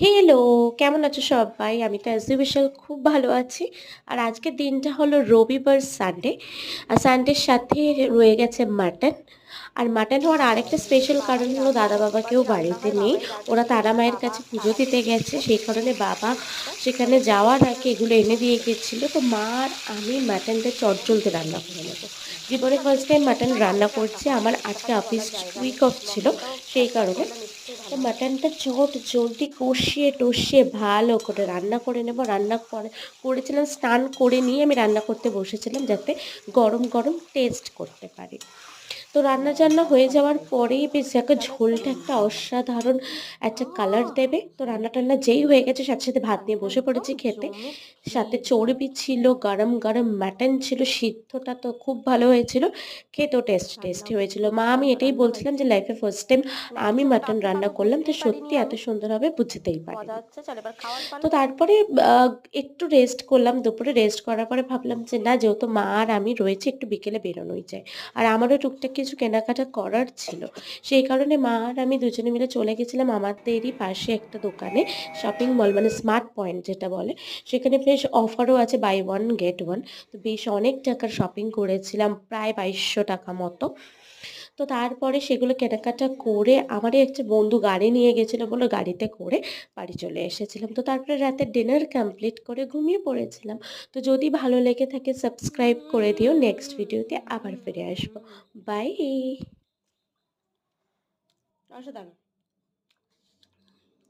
Hello কেমন আছো সবাই? আমি তো অ্যাজ ইউজুয়াল খুব ভালো আছি। আর আজকের দিনটা হলো রবিবার সানডে আর সানডের সাথে রয়ে গেছে মাটন আর মাটন হওয়ার আরেকটা স্পেশাল কারণ হলো দাদা বাবা কেউ বাড়িতে নেই। ওরা তারা মায়ের কাছে পুজো দিতে গেছে। সেই কারণে বাবা সেখানে যাওয়ার আগে এগুলো এনে দিয়ে গেছিল। তো মা আর আমি মাটনটা চটজলতে রান্না করে নেব। জীবনে ফার্স্ট টাইম মাটন রান্না করছি। আমার আজকে অফিস উইক অফ ছিল। সেই কারণে তো মাটনটা চট, জলদি কষিয়ে টষিয়ে ভালো করে রান্না করে নেব। রান্না করে, করেছিলাম, স্নান করে নিয়ে আমি রান্না করতে বসেছিলাম যাতে গরম গরম টেস্ট করতে পারি। তো রান্না টান্না হয়ে যাওয়ার পরেই বেশ একটা ঝোলটা একটা অসাধারণ একটা কালার দেবে। তো রান্না টান্না যেই হয়ে গেছে সাথে সাথে ভাত নিয়ে বসে পড়েছি খেতে। সাথে চর্বি ছিল গরম গরম মাটন ছিল সিদ্ধটা তো খুব ভালো হয়েছিল খেতেও টেস্ট টেস্টি হয়েছিল। মা আমি এটাই বলছিলাম যে লাইফে ফার্স্ট টাইম আমি মাটন রান্না করলাম তো সত্যি এত সুন্দর হবে বুঝতেই পারি তো তারপরে একটু রেস্ট করলাম দুপুরে রেস্ট করার পরে ভাবলাম যে না যেহেতু মা আর আমি রয়েছে একটু বিকেলে বেরোনোই যায়। আর আমারও টুকটাক কিছু কেনাকাটা করার ছিল। সেই কারণে মা আর আমি দুজনে মিলে চলে গেছিলাম আমাদেরই পাশে একটা দোকানে শপিং মল মানে স্মার্ট পয়েন্ট যেটা বলে। সেখানে বেশ অফারও আছে বাই ওয়ান গেট ওয়ান তো বেশ অনেক টাকার শপিং করেছিলাম, প্রায় বাইশশো টাকা মতো। তো তারপরে সেগুলো কেনাকাটা করে আমারই একটা বন্ধু গাড়ি নিয়ে গেছিল বলে গাড়িতে করে বাড়ি চলে এসেছিলাম। তো তারপরে রাতে ডিনার কমপ্লিট করে ঘুমিয়ে পড়েছিলাম। তো যদি ভালো লেগে থাকে সাবস্ক্রাইব করে দিও। নেক্সট ভিডিওতে আবার ফিরে আসব। বাই। দাঁড়া